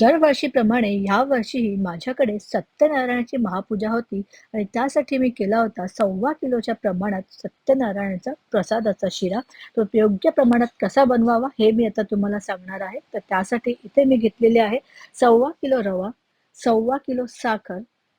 दरवर्षीप्रमाणे यावर्षीही माझ्याकडे सत्यनारायणाची महापूजा होती आणि त्यासाठी मी केला होता सव्वा किलोच्या प्रमाणात सत्यनारायणाचा प्रसादाचा शिरा. तो योग्य प्रमाणात कसा बनवावा हे मी आता तुम्हाला सांगणार आहे. तर त्यासाठी इथे मी घेतलेले आहे सव्वा किलो रवा सव्वा किलो साखर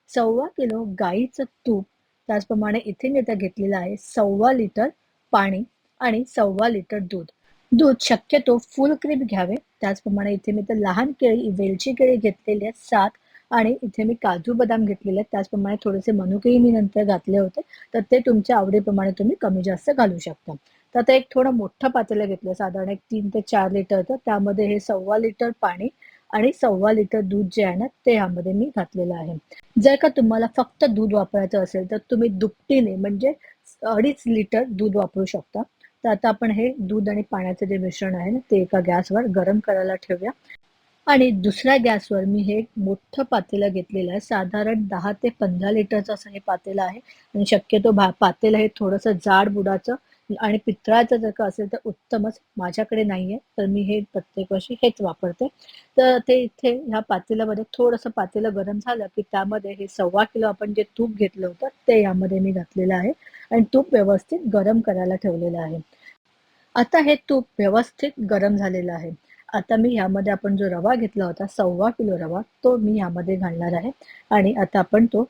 सव्वा किलो गाईचं तूप. त्याचप्रमाणे इथे मी आता घेतलेलं आहे सव्वा लिटर पाणी आणि सव्वा लिटर दूध. दूध शक्यतो फुल क्रीम घ्यावे. त्याचप्रमाणे इथे मी तर लहान केळी वेलची केळी घेतलेली आहेत सात. आणि इथे मी काजू बदाम घेतलेले आहेत. त्याचप्रमाणे थोडेसे मनुकेही मी नंतर घातले होते. तर ते तुमच्या आवडीप्रमाणे तुम्ही कमी जास्त घालू शकता. तर आता एक थोडं मोठं पातेलं घेतलं. साधारण एक तीन ते चार लिटर तर त्यामध्ये हे सव्वा लिटर पाणी आणि सव्वा लिटर दूध जे आहे ना ते ह्यामध्ये मी घातलेलं आहे. जर का तुम्हाला फक्त दूध वापरायचं असेल तर तुम्ही दुपटीने म्हणजे अडीच लिटर दूध वापरू शकता. तर आता आपण हे दूध आणि पाण्याचं जे मिश्रण आहे ना ते एका गॅसवर गरम करायला ठेवूया. आणि दुसऱ्या गॅसवर मी हे मोठं पातेलं घेतलेलं आहे. साधारण दहा ते पंधरा लिटरचं असं हे पातेलं आहे. आणि शक्यतो भा पातेलं हे थोडंसं जाड बुडाचं आणि पितळाचं जर का असेल तर उत्तमच. माझ्याकडे नाही आहे तर मी हे प्रत्येक वर्षी हेच वापरते. तर ते इथे ह्या पातेल्यामध्ये थोडंसं पातेलं गरम झालं की त्यामध्ये हे सव्वा किलो आपण जे तूप घेतलं होतं ते यामध्ये मी घातलेलं आहे. आणि तूप व्यवस्थित गरम करायला ठेवलेलं आहे. आता हे तूप व्यवस्थित गरम झालेलं आहे. आता मी ह्यामध्ये आपण जो रवा घेतला होता सव्वा किलो रवा तो मी यामध्ये घालणार आहे. आणि आता आपण तो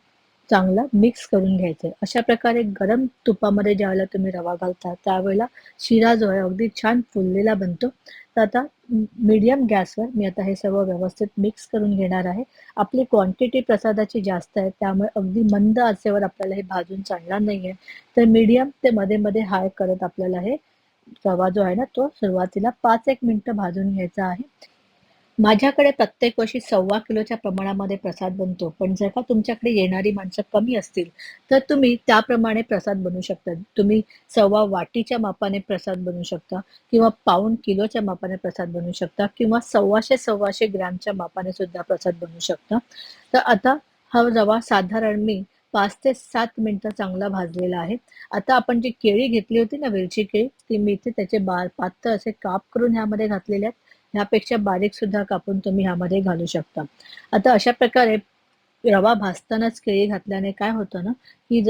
चांगला मिक्स करून घ्यायचा आहे अशा प्रकारे गरम तुपामध्ये ज्यावेळेला तुम्ही रवा घालता त्यावेळेला शिरा जो आहे अगदी छान फुललेला बनतो. तर आता मीडियम गॅसवर मी आता हे सर्व व्यवस्थित मिक्स करून घेणार आहे. आपली क्वांटिटी प्रसादाची जास्त आहे त्यामुळे अगदी मंद आचेवर आपल्याला हे भाजून चालणार नाही आहे तर मीडियम ते मध्ये मध्ये हाय करत आपल्याला हे रवा जो आहे ना तो सुरुवातीला पाच एक मिनटं भाजून घ्यायचा आहे. माझ्याकडे प्रत्येक वर्षी सव्वा किलोच्या प्रमाणामध्ये प्रसाद बनतो. पण जर का तुमच्याकडे येणारी माणसं कमी असतील तर तुम्ही त्याप्रमाणे प्रसाद बनवू शकता. तुम्ही सव्वा वाटीच्या मापाने प्रसाद बनवू शकता किंवा पाऊन किलोच्या मापाने प्रसाद बनवू शकता किंवा सव्वाशे सव्वाशे ग्रॅमच्या मापाने सुद्धा प्रसाद बनवू शकता. तर आता हा रवा साधारण मी पाच ते सात मिनिटं चांगला भाजलेला आहे. आता आपण जी केळी घेतली होती ना वेलची केळी ती मी इथे त्याचे बार पातळ असे काप करून ह्यामध्ये घातलेले आहेत ह्यापेक्षा बारीक सुद्धा कापून तुम्ही ह्यामध्ये घालू शकता. आता अशा प्रकारे रवा भाजतानाच केळी घातल्याने काय होतं ना की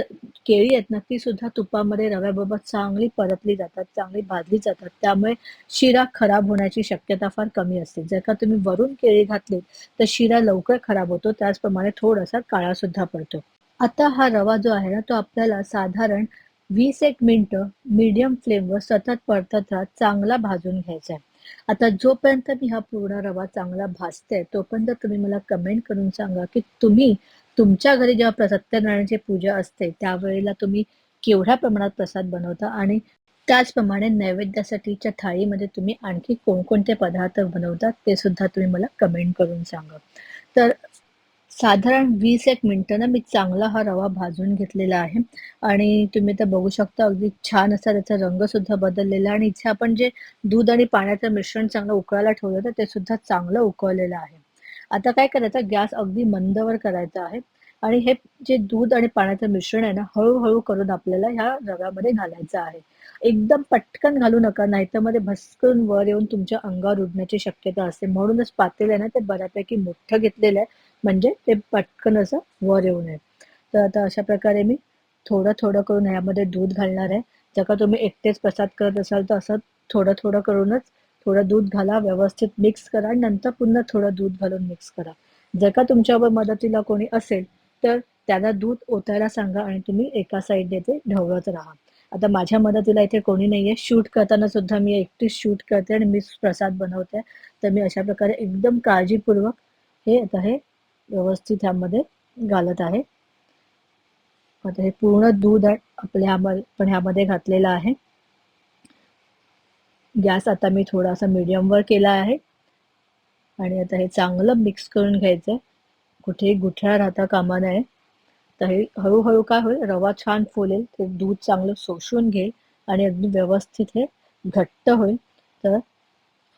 केळी आहेत ना ती सुद्धा तुपामध्ये रव्याबरोबर चांगली परतली जातात चांगली भाजली जातात. त्यामुळे शिरा खराब होण्याची शक्यता फार कमी असते. जर का तुम्ही वरून केळी घातली तर शिरा लवकर खराब होतो. त्याचप्रमाणे थोडासा काळा सुद्धा पडतो. आता हा रवा जो आहे ना तो आपल्याला साधारण वीस एक मिनटं मीडियम फ्लेमवर सतत परतत राहत चांगला भाजून घ्यायचा आहे. आता जोपर्यंत मी हा पूर्ण रवा चांगला भाजते तोपर्यंत तुम्ही मला कमेंट करून सांगा की तुम्ही तुमच्या घरी जेव्हा सत्यनारायणाची पूजा असते त्यावेळेला तुम्ही केवढ्या प्रमाणात प्रसाद बनवता? आणि त्याचप्रमाणे नैवेद्यासाठीच्या थाळीमध्ये तुम्ही आणखी कोणकोणते पदार्थ बनवतात ते सुद्धा तुम्ही मला कमेंट करून सांगा. तर साधारण वीस एक मिनटं ना मी चांगला हा रवा भाजून घेतलेला आहे. आणि तुम्ही तर बघू शकता अगदी छान असा त्याचा रंग सुद्धा बदललेला आणि इथे आपण जे दूध आणि पाण्याचं मिश्रण चांगलं उकळायला ठेवलं होतं ते सुद्धा चांगलं उकळलेलं आहे. आता काय करायचं गॅस अगदी मंदवर करायचा आहे. आणि हे जे दूध आणि पाण्याचं मिश्रण आहे ना हळूहळू करून आपल्याला ह्या रव्यामध्ये घालायचं आहे. एकदम पटकन घालू नका नाहीतरमध्ये भस्करून वर येऊन तुमच्या अंगावर उडण्याची शक्यता असते. म्हणूनच पातेलं आहे ना ते बऱ्यापैकी मोठं घेतलेलं आहे. म्हणजे ते पटकन असं वर येऊ नये. तर आता अशा प्रकारे मी थोडं थोडं करून ह्यामध्ये दूध घालणार आहे. जर का तुम्ही एकटेच प्रसाद करत असाल तर असं थोडं थोडं करूनच थोडं दूध घाला व्यवस्थित मिक्स करा आणि नंतर पुन्हा थोडं दूध घालून मिक्स करा. जर का तुमच्यावर मदतीला कोणी असेल तर त्याला दूध ओतायला सांगा आणि तुम्ही एका साईडने ते ढवळत राहा. आता माझ्या मदतीला इथे कोणी नाही आहे शूट करताना सुद्धा मी एकटीच शूट करते आणि मी प्रसाद बनवते. तर मी अशा प्रकारे एकदम काळजीपूर्वक हे आता हे व्यवस्थित ह्यामध्ये घालत आहे. आता हे पूर्ण दूध आपल्या पण ह्यामध्ये घातलेलं आहे. गॅस आता मी थोडासा मीडियमवर केला आहे. आणि आता हे चांगलं मिक्स करून घ्यायचंय कुठेही गुठळा राहता कामा नये. तर हे हळूहळू काय होईल? रवा छान फुलेल. ते दूध चांगलं शोषून घेईल आणि अगदी व्यवस्थित हे घट्ट होईल. तर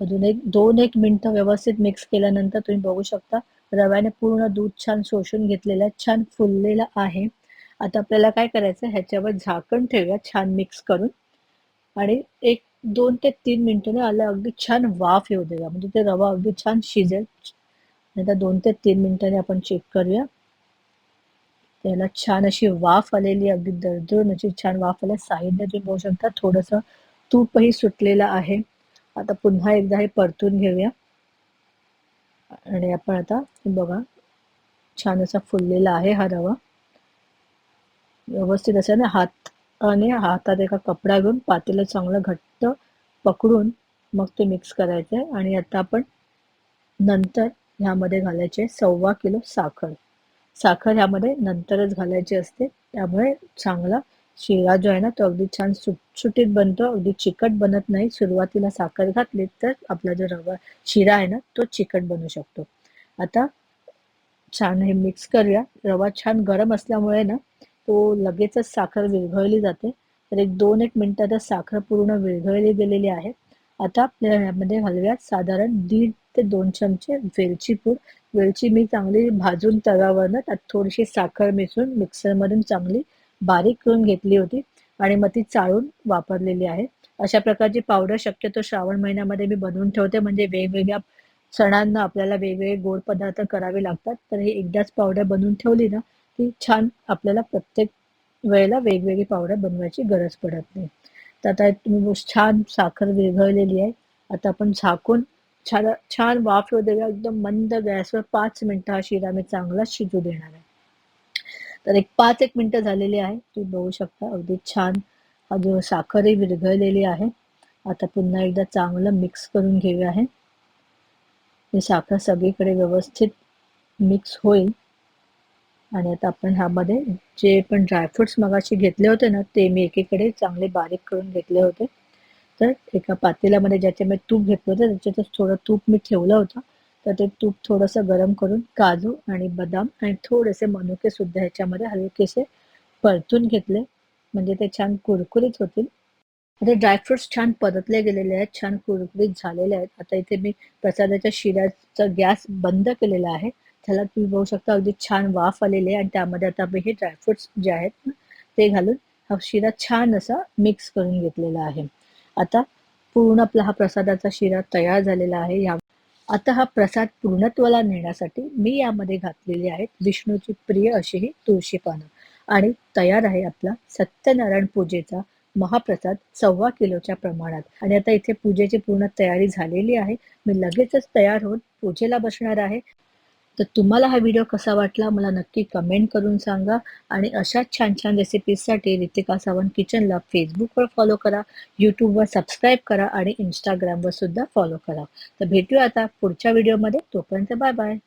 अजून एक दोन एक मिनटं व्यवस्थित मिक्स केल्यानंतर तुम्ही बघू शकता रव्याने पूर्ण दूध छान शोषून घेतलेलं आहे छान फुललेलं आहे. आता आपल्याला काय करायचं ह्याच्यावर झाकण ठेवूया छान मिक्स करून. आणि एक दोन ते तीन मिनिटांनी आलं अगदी छान वाफ येऊ देऊया. म्हणजे ते रवा अगदी छान शिजेल. आता दोन ते तीन मिनिटांनी आपण चेक करूया. त्याला छान अशी वाफ आलेली अगदी दरदरून अशी छान वाफ आल्या साईडने तुम्ही बघू शकता थोडंसं तूपही सुटलेलं आहे. आता पुन्हा एकदा हे परतून घेऊया. आणि आपण आता बघा छान असा फुललेला आहे हा रवा. व्यवस्थित असं ना हात आणि हातात एका कपडा घेऊन पातेलं चांगलं घट्ट पकडून मग ते मिक्स करायचंय. आणि आता आपण नंतर ह्यामध्ये घालायचे सव्वा किलो साखर. साखर ह्यामध्ये नंतरच घालायची असते. त्यामुळे चांगला शिरा जो आहे ना तो अगदी छान सुटसुटीत बनतो अगदी चिकट बनत नाही. सुरुवातीला साखर घातली तर आपला जो रवा शिरा आहे ना तो चिकट बनू शकतो. आता छान हे मिक्स करूया. रवा छान गरम असल्यामुळे ना तो लगेचच साखर विरघळली जाते. तर एक दोन एक मिनिटातच साखर पूर्ण विरघळली गेलेली आहे. आता आपल्या ह्यामध्ये हलव्यात साधारण दीड ते दोन चमचे वेलची पूड. वेलची मी चांगली भाजून तव्यावरनं त्यात थोडीशी साखर मिसळून मिक्सरमधून चांगली बारीक करून घेतली होती आणि मग ती चाळून वापरलेली आहे. अशा प्रकारची पावडर शक्यतो श्रावण महिन्यामध्ये मी बनवून ठेवते. म्हणजे वेगवेगळ्या सणांना आपल्याला वेगवेगळे गोड पदार्थ करावे लागतात. तर हे एकदाच पावडर बनवून ठेवली ना की छान आपल्याला प्रत्येक वेळेला वेगवेगळी पावडर बनवायची गरज पडत नाही. तर आता तुम्ही छान साखर विरघळलेली आहे. आता आपण झाकून छान छान वाफ येऊ देऊया एकदम मंद गॅसवर पाच मिनटं हा शिरा मी चांगला शिजू देणार आहे. तर एक पाच एक मिनिटं झालेली आहे. तुम्ही बघू शकता अगदी छान हा जो साखरही विरघळलेली आहे. आता पुन्हा एकदा चांगलं मिक्स करून घेऊया आहे हे साखर सगळीकडे व्यवस्थित मिक्स होईल. आणि आता आपण ह्यामध्ये जे पण ड्रायफ्रुट्स मगाशी घेतले होते ना ते मी एकीकडे चांगले बारीक करून घेतले होते. तर एका पातेल्यामध्ये ज्याच्यामध्ये तूप घेतलं होतं त्याच्यातच थोडं तूप मी ठेवलं होतं. तर ते तूप थोडंसं गरम करून काजू आणि बदाम आणि थोडेसे मनुके सुद्धा ह्याच्यामध्ये हलकेसे परतून घेतले. म्हणजे ते छान कुरकुरीत होतील. आता ड्रायफ्रुट्स छान परतले गेलेले आहेत छान कुरकुरीत झालेले आहेत. आता इथे मी प्रसादाच्या शिऱ्याचा गॅस बंद केलेला आहे. त्याला तुम्ही बघू शकता अगदी छान वाफ आलेली आहे आणि त्यामध्ये आता मी हे ड्रायफ्रुट्स जे आहेत ना ते घालून हा शिरा छान असा मिक्स करून घेतलेला आहे. आता पूर्ण आपला हा प्रसादाचा शिरा तयार झालेला आहे. या आता हा प्रसाद पूर्णत्वाला नेण्यासाठी मी यामध्ये घातलेली आहेत विष्णूची प्रिय अशी ही तुळशी पानं. आणि तयार आहे आपला सत्यनारायण पूजेचा महाप्रसाद सव्वा किलोच्या प्रमाणात. आणि आता इथे पूजेची पूर्ण तयारी झालेली आहे. मी लगेचच तयार होऊन पूजेला बसणार आहे. तर तुम्हाला हा व्हिडिओ कसा वाटला मला नक्की कमेंट करून सांगा. आणि अशाच छान छान रेसिपीजसाठी रितिका सावंत किचनला फेसबुकवर फॉलो करा यूट्यूबवर सबस्क्राईब करा आणि इंस्टाग्रामवर सुद्धा फॉलो करा. तर भेटूया आता पुढच्या व्हिडिओमध्ये तोपर्यंत बाय बाय